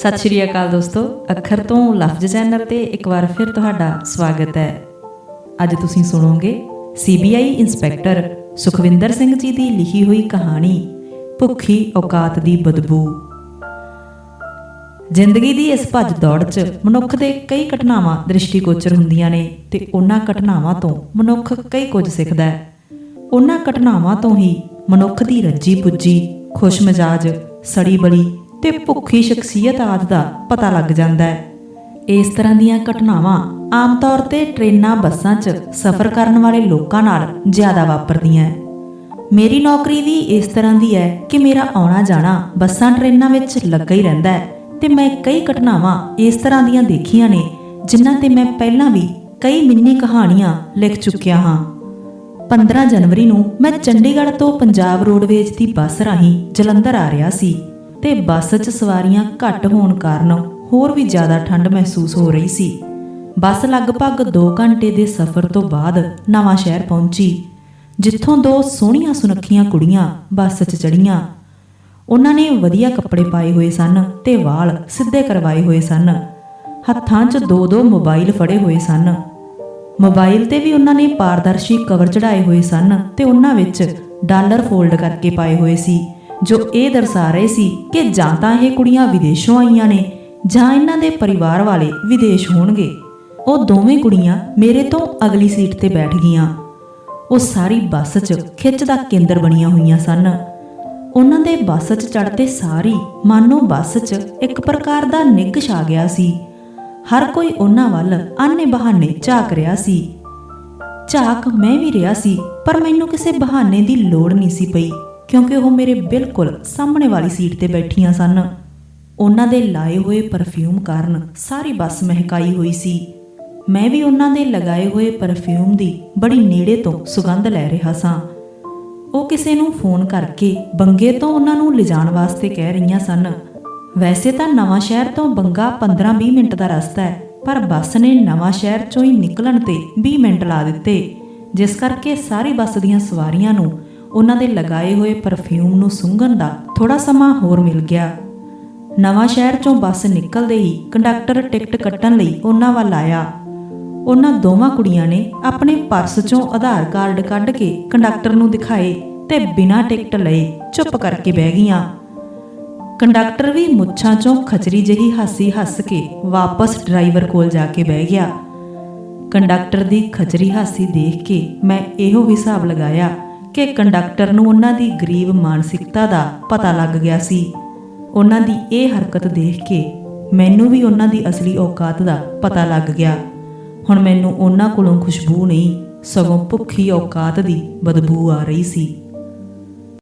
ਸਤਿ ਸ਼੍ਰੀ ਅਕਾਲ ਦੋਸਤੋ, ਅੱਖਰ ਤੋਂ ਲਫ਼ਜ਼ ਚੈਨਲ ਤੇ ਇੱਕ ਵਾਰ ਫਿਰ ਤੁਹਾਡਾ ਸਵਾਗਤ ਹੈ। ਅੱਜ ਤੁਸੀਂ ਸੁਣੋਗੇ ਸੀਬੀਆਈ ਇੰਸਪੈਕਟਰ ਸੁਖਵਿੰਦਰ ਸਿੰਘ ਜੀ ਦੀ ਲਿਖੀ ਹੋਈ ਕਹਾਣੀ, ਭੁੱਖੀ ਔਕਾਤ ਦੀ ਬਦਬੂ। ਜ਼ਿੰਦਗੀ ਦੀ ਇਸ ਭੱਜ ਦੌੜ 'ਚ ਮਨੁੱਖ ਦੇ ਕਈ ਘਟਨਾਵਾਂ ਦ੍ਰਿਸ਼ਟੀਗੋਚਰ ਹੁੰਦੀਆਂ ਨੇ ਤੇ ਉਹਨਾਂ ਘਟਨਾਵਾਂ ਤੋਂ ਮਨੁੱਖ ਕਈ ਕੁਝ ਸਿੱਖਦਾ ਹੈ। ਉਹਨਾਂ ਘਟਨਾਵਾਂ ਤੋਂ ਹੀ ਮਨੁੱਖ ਦੀ ਰੱਜੀ ਪੁੱਜੀ ਖੁਸ਼ ਮਿਜਾਜ ਸੜੀ ਬਲੀ ਤੇ ਭੁੱਖੀ ਸ਼ਖਸੀਅਤ ਆਦਿ ਦਾ ਪਤਾ ਲੱਗ ਜਾਂਦਾ ਹੈ। ਇਸ ਤਰ੍ਹਾਂ ਦੀਆਂ ਘਟਨਾਵਾਂ ਆਮ ਤੌਰ ਤੇ ਟ੍ਰੇਨਾਂ, ਬੱਸਾਂ 'ਚ ਸਫ਼ਰ ਕਰਨ ਵਾਲੇ ਲੋਕਾਂ ਨਾਲ ਜ਼ਿਆਦਾ ਵਾਪਰਦੀਆਂ ਹੈ। ਮੇਰੀ ਨੌਕਰੀ ਵੀ ਇਸ ਤਰ੍ਹਾਂ ਦੀ ਹੈ ਕਿ ਮੇਰਾ ਆਉਣਾ ਜਾਣਾ ਬੱਸਾਂ, ਟ੍ਰੇਨਾਂ ਵਿੱਚ ਲੱਗਾ ਹੀ ਰਹਿੰਦਾ ਹੈ ਤੇ ਮੈਂ ਕਈ ਘਟਨਾਵਾਂ ਇਸ ਤਰ੍ਹਾਂ ਦੀਆਂ ਦੇਖੀਆਂ ਨੇ ਜਿਨ੍ਹਾਂ ਤੇ ਮੈਂ ਪਹਿਲਾਂ ਵੀ ਕਈ ਮਿੰਨੀ ਕਹਾਣੀਆਂ ਲਿਖ ਚੁੱਕਿਆ ਹਾਂ। 15 ਜਨਵਰੀ ਨੂੰ ਮੈਂ ਚੰਡੀਗੜ੍ਹ ਤੋਂ ਪੰਜਾਬ ਰੋਡਵੇਜ਼ ਦੀ ਬੱਸ ਰਾਹੀਂ ਜਲੰਧਰ ਆ ਰਿਹਾ ਸੀ। ਤੇ ਬੱਸ 'ਚ ਸਵਾਰੀਆਂ ਘੱਟ ਹੋਣ ਕਾਰਨ ਹੋਰ ਵੀ ਜ਼ਿਆਦਾ ਠੰਡ ਮਹਿਸੂਸ ਹੋ ਰਹੀ ਸੀ। ਬੱਸ ਲਗਭਗ 2 ਘੰਟੇ ਦੇ ਸਫ਼ਰ ਤੋਂ ਬਾਅਦ ਨਵਾਂ ਸ਼ਹਿਰ ਪਹੁੰਚੀ, ਜਿੱਥੋਂ ਦੋ ਸੋਹਣੀਆਂ ਸੁਨੱਖੀਆਂ ਕੁੜੀਆਂ ਬੱਸ 'ਚ ਚੜੀਆਂ ਉਹਨਾਂ ਨੇ ਵਧੀਆ ਕੱਪੜੇ ਪਾਏ ਹੋਏ ਸਨ ਤੇ ਵਾਲ ਸਿੱਧੇ ਕਰਵਾਏ ਹੋਏ ਸਨ। ਹੱਥਾਂ 'ਚ ਦੋ ਦੋ ਮੋਬਾਈਲ ਫੜੇ ਹੋਏ ਸਨ। ਮੋਬਾਈਲ ਤੇ ਵੀ ਉਹਨਾਂ ਨੇ ਪਾਰਦਰਸ਼ੀ ਕਵਰ ਚੜਾਏ ਹੋਏ ਸਨ ਤੇ ਉਹਨਾਂ ਵਿੱਚ ਡਾਲਰ ਫੋਲਡ ਕਰਕੇ ਪਾਏ ਹੋਏ ਸੀ। ਜੋ ਇਹ ਦਰਸਾ ਰਹੇ ਸੀ ਕਿ ਜਾਂ ਤਾਂ ਇਹ ਕੁੜੀਆਂ ਵਿਦੇਸ਼ੋਂ ਆਈਆਂ ਨੇ ਜਾਂ ਇਹਨਾਂ ਦੇ ਪਰਿਵਾਰ ਵਾਲੇ ਵਿਦੇਸ਼ ਹੋਣਗੇ। ਉਹ ਦੋਵੇਂ ਕੁੜੀਆਂ ਮੇਰੇ ਤੋਂ ਅਗਲੀ ਸੀਟ ਤੇ ਬੈਠ ਗਈਆਂ। ਉਹ ਸਾਰੀ ਬੱਸ 'ਚ ਖਿੱਚ ਦਾ ਕੇਂਦਰ ਬਣੀਆਂ ਹੋਈਆਂ ਸਨ। ਉਹਨਾਂ ਦੇ ਬੱਸ 'ਚ ਚੜ੍ਹਦੇ ਸਾਰੀ ਮਾਨੋ ਬੱਸ 'ਚ ਇੱਕ ਪ੍ਰਕਾਰ ਦਾ ਨਿੱਘ ਛਾ ਗਿਆ ਸੀ। ਹਰ ਕੋਈ ਉਹਨਾਂ ਵੱਲ ਆਨੇ ਬਹਾਨੇ ਝਾਕ ਰਿਹਾ ਸੀ। ਝਾਕ ਮੈਂ ਵੀ ਰਿਹਾ ਸੀ, ਪਰ ਮੈਨੂੰ ਕਿਸੇ ਬਹਾਨੇ ਦੀ ਲੋੜ ਨਹੀਂ ਸੀ ਪਈ। ਕਿਉਂਕਿ ਉਹ ਮੇਰੇ ਬਿਲਕੁਲ ਸਾਹਮਣੇ ਵਾਲੀ ਸੀਟ ਤੇ ਬੈਠੀਆਂ ਸਨ। ਉਹਨਾਂ ਦੇ ਲਾਏ ਹੋਏ ਪਰਫਿਊਮ ਕਾਰਨ ਸਾਰੀ ਬੱਸ ਮਹਿਕਾਈ ਹੋਈ ਸੀ। ਮੈਂ ਵੀ ਉਹਨਾਂ ਦੇ ਲਗਾਏ ਹੋਏ ਪਰਫਿਊਮ ਦੀ ਬੜੀ ਨੇੜੇ ਤੋਂ ਸੁਗੰਧ ਲੈ ਰਿਹਾ ਸਾਂ। ਉਹ ਕਿਸੇ ਨੂੰ ਫੋਨ ਕਰਕੇ ਬੰਗੇ ਤੋਂ ਉਹਨਾਂ ਨੂੰ ਲਿਜਾਣ ਵਾਸਤੇ ਕਹਿ ਰਹੀਆਂ ਸਨ। ਵੈਸੇ ਤਾਂ ਨਵਾਂ ਸ਼ਹਿਰ ਤੋਂ ਬੰਗਾ 15-20 ਮਿੰਟ ਦਾ ਰਸਤਾ ਹੈ, ਪਰ ਬੱਸ ਨੇ ਨਵਾਂ ਸ਼ਹਿਰ ਚੋਂ ਹੀ ਨਿਕਲਣ ਤੇ 20 ਮਿੰਟ ਲਾ ਦਿੱਤੇ, ਜਿਸ ਕਰਕੇ ਸਾਰੀ ਬੱਸ ਦੀਆਂ ਸਵਾਰੀਆਂ ਨੂੰ ਉਹਨਾਂ ਦੇ ਲਗਾਏ ਹੋਏ ਪਰਫਿਊਮ ਨੂੰ ਸੁੰਘਣ ਦਾ ਥੋੜਾ ਸਮਾਂ ਹੋਰ ਮਿਲ ਗਿਆ। ਨਵਾਂ ਸ਼ਹਿਰ ਚੋਂ ਬੱਸ ਨਿਕਲਦੇ ਹੀ ਕੰਡਕਟਰ ਟਿਕਟ ਕੱਟਣ ਲਈ ਉਹਨਾਂ ਵੱਲ ਆਇਆ। ਉਹਨਾਂ ਦੋਵਾਂ ਕੁੜੀਆਂ ਨੇ ਆਪਣੇ ਪਰਸ ਚੋਂ ਆਧਾਰ ਕਾਰਡ ਕੱਢ ਕੇ ਕੰਡਕਟਰ ਨੂੰ ਦਿਖਾਏ ਤੇ ਬਿਨਾਂ ਟਿਕਟ ਲਏ ਚੁੱਪ ਕਰਕੇ ਬਹਿ ਗਈਆਂ। ਕੰਡਕਟਰ ਵੀ ਮੁੱਛਾਂ ਚੋਂ ਖਚਰੀ ਜਹੀ ਹਾਸੀ ਹੱਸ ਕੇ ਵਾਪਸ ਡਰਾਈਵਰ ਕੋਲ ਜਾ ਕੇ ਬਹਿ ਗਿਆ। ਕੰਡਕਟਰ ਦੀ ਖਚਰੀ ਹਾਸੀ ਦੇਖ ਕੇ ਮੈਂ ਇਹੋ ਹਿਸਾਬ ਲਗਾਇਆ ਕਿ ਕੰਡਕਟਰ ਨੂੰ ਉਹਨਾਂ ਦੀ ਗਰੀਬ ਮਾਨਸਿਕਤਾ ਦਾ ਪਤਾ ਲੱਗ ਗਿਆ ਸੀ। ਉਹਨਾਂ ਦੀ ਇਹ ਹਰਕਤ ਦੇਖ ਕੇ ਮੈਨੂੰ ਵੀ ਉਹਨਾਂ ਦੀ ਅਸਲੀ ਔਕਾਤ ਦਾ ਪਤਾ ਲੱਗ ਗਿਆ। ਹੁਣ ਮੈਨੂੰ ਉਹਨਾਂ ਕੋਲੋਂ ਖੁਸ਼ਬੂ ਨਹੀਂ, ਸਗੋਂ ਭੁੱਖੀ ਔਕਾਤ ਦੀ ਬਦਬੂ ਆ ਰਹੀ ਸੀ।